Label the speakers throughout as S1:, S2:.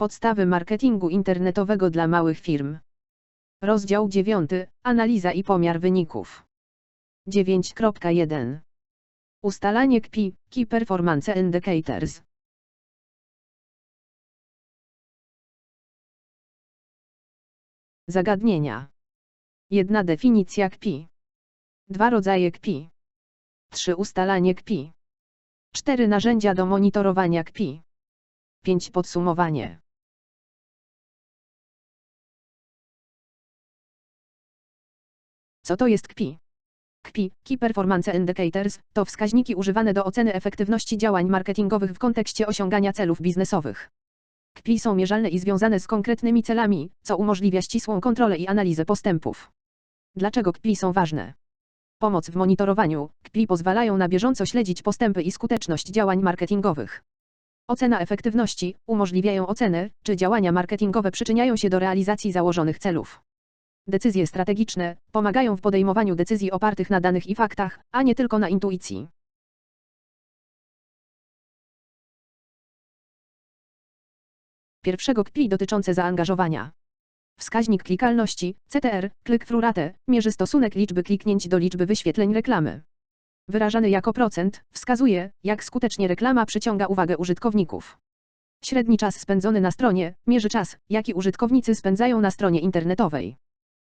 S1: Podstawy marketingu internetowego dla małych firm. Rozdział 9. Analiza i pomiar wyników. 9.1. Ustalanie KPI, Key Performance Indicators. Zagadnienia. Jedna definicja KPI. Dwa rodzaje KPI. Trzy ustalanie KPI. Cztery narzędzia do monitorowania KPI. 5 podsumowanie. Co to jest KPI? KPI, Key Performance Indicators, to wskaźniki używane do oceny efektywności działań marketingowych w kontekście osiągania celów biznesowych. KPI są mierzalne i związane z konkretnymi celami, co umożliwia ścisłą kontrolę i analizę postępów. Dlaczego KPI są ważne? Pomoc w monitorowaniu. KPI pozwalają na bieżąco śledzić postępy i skuteczność działań marketingowych. Ocena efektywności umożliwiają ocenę, czy działania marketingowe przyczyniają się do realizacji założonych celów. Decyzje strategiczne pomagają w podejmowaniu decyzji opartych na danych i faktach, a nie tylko na intuicji. Pierwszego KPI dotyczące zaangażowania. Wskaźnik klikalności, CTR, click-through rate, mierzy stosunek liczby kliknięć do liczby wyświetleń reklamy. Wyrażany jako procent, wskazuje, jak skutecznie reklama przyciąga uwagę użytkowników. Średni czas spędzony na stronie mierzy czas, jaki użytkownicy spędzają na stronie internetowej.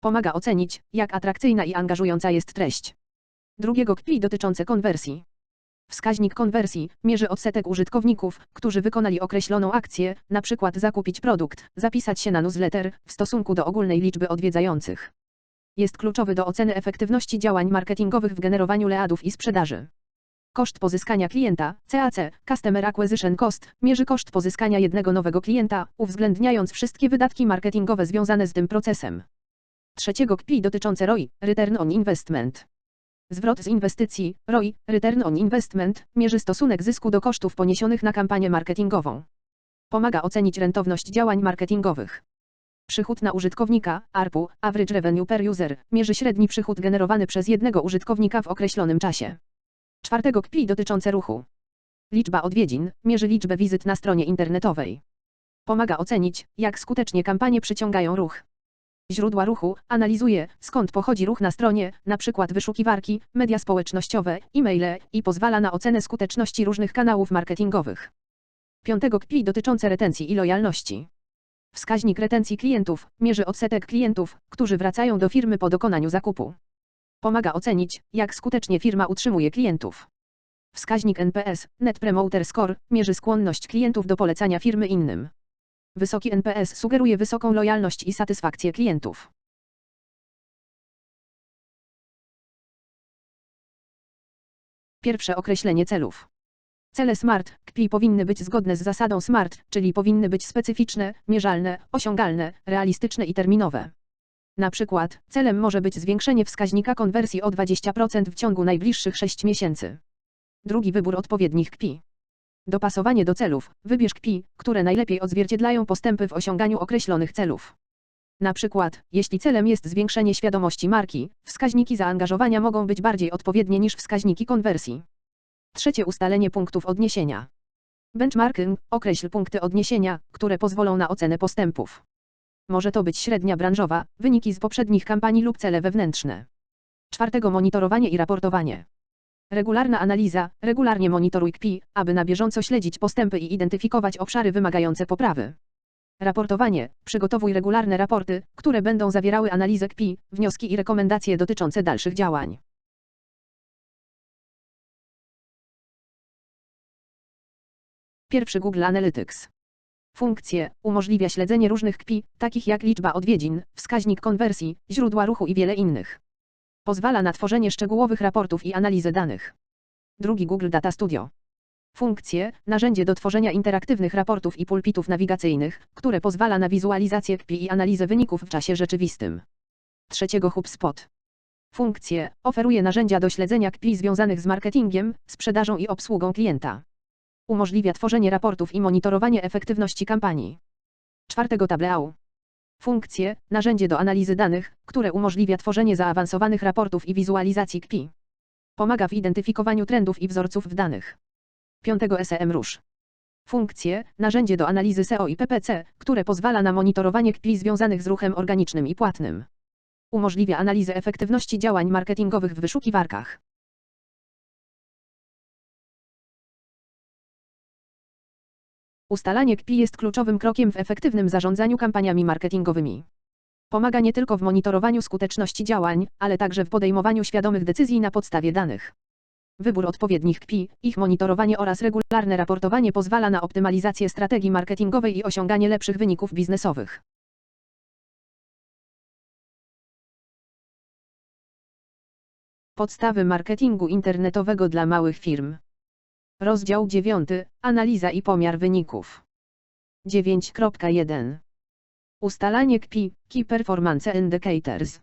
S1: Pomaga ocenić, jak atrakcyjna i angażująca jest treść. Drugiego KPI dotyczące konwersji. Wskaźnik konwersji mierzy odsetek użytkowników, którzy wykonali określoną akcję, np. zakupić produkt, zapisać się na newsletter, w stosunku do ogólnej liczby odwiedzających. Jest kluczowy do oceny efektywności działań marketingowych w generowaniu leadów i sprzedaży. Koszt pozyskania klienta, CAC, Customer Acquisition Cost, mierzy koszt pozyskania jednego nowego klienta, uwzględniając wszystkie wydatki marketingowe związane z tym procesem. Trzeciego KPI dotyczące ROI, Return on Investment. Zwrot z inwestycji, ROI, Return on Investment, mierzy stosunek zysku do kosztów poniesionych na kampanię marketingową. Pomaga ocenić rentowność działań marketingowych. Przychód na użytkownika, ARPU, Average Revenue per User, mierzy średni przychód generowany przez jednego użytkownika w określonym czasie. Czwartego KPI dotyczące ruchu. Liczba odwiedzin, mierzy liczbę wizyt na stronie internetowej. Pomaga ocenić, jak skutecznie kampanie przyciągają ruch. Źródła ruchu analizuje, skąd pochodzi ruch na stronie, np. wyszukiwarki, media społecznościowe, e-maile i pozwala na ocenę skuteczności różnych kanałów marketingowych. Piątego KPI dotyczące retencji i lojalności. Wskaźnik retencji klientów mierzy odsetek klientów, którzy wracają do firmy po dokonaniu zakupu. Pomaga ocenić, jak skutecznie firma utrzymuje klientów. Wskaźnik NPS, Net Promoter Score, mierzy skłonność klientów do polecania firmy innym. Wysoki NPS sugeruje wysoką lojalność i satysfakcję klientów. Pierwsze określenie celów. Cele SMART, KPI powinny być zgodne z zasadą SMART, czyli powinny być specyficzne, mierzalne, osiągalne, realistyczne i terminowe. Na przykład, celem może być zwiększenie wskaźnika konwersji o 20% w ciągu najbliższych 6 miesięcy. Drugi wybór odpowiednich KPI. Dopasowanie do celów. Wybierz KPI, które najlepiej odzwierciedlają postępy w osiąganiu określonych celów. Na przykład, jeśli celem jest zwiększenie świadomości marki, wskaźniki zaangażowania mogą być bardziej odpowiednie niż wskaźniki konwersji. Trzecie ustalenie punktów odniesienia. Benchmarking określ punkty odniesienia, które pozwolą na ocenę postępów. Może to być średnia branżowa, wyniki z poprzednich kampanii lub cele wewnętrzne. Czwartego monitorowanie i raportowanie. Regularna analiza, regularnie monitoruj KPI, aby na bieżąco śledzić postępy i identyfikować obszary wymagające poprawy. Raportowanie. Przygotowuj regularne raporty, które będą zawierały analizę KPI, wnioski i rekomendacje dotyczące dalszych działań. Pierwszy Google Analytics. Funkcje umożliwia śledzenie różnych KPI, takich jak liczba odwiedzin, wskaźnik konwersji, źródła ruchu i wiele innych. Pozwala na tworzenie szczegółowych raportów i analizę danych. Drugi Google Data Studio. Funkcje, narzędzie do tworzenia interaktywnych raportów i pulpitów nawigacyjnych, które pozwala na wizualizację KPI i analizę wyników w czasie rzeczywistym. Trzeciego HubSpot. Funkcje, oferuje narzędzia do śledzenia KPI związanych z marketingiem, sprzedażą i obsługą klienta. Umożliwia tworzenie raportów i monitorowanie efektywności kampanii. Czwartego Tableau. Funkcje, narzędzie do analizy danych, które umożliwia tworzenie zaawansowanych raportów i wizualizacji KPI. Pomaga w identyfikowaniu trendów i wzorców w danych. 5. SEM Rusz. Funkcje, narzędzie do analizy SEO i PPC, które pozwala na monitorowanie KPI związanych z ruchem organicznym i płatnym. Umożliwia analizę efektywności działań marketingowych w wyszukiwarkach. Ustalanie KPI jest kluczowym krokiem w efektywnym zarządzaniu kampaniami marketingowymi. Pomaga nie tylko w monitorowaniu skuteczności działań, ale także w podejmowaniu świadomych decyzji na podstawie danych. Wybór odpowiednich KPI, ich monitorowanie oraz regularne raportowanie pozwala na optymalizację strategii marketingowej i osiąganie lepszych wyników biznesowych. Podstawy marketingu internetowego dla małych firm. Rozdział 9. Analiza i pomiar wyników. 9.1. Ustalanie KPI, Key Performance Indicators.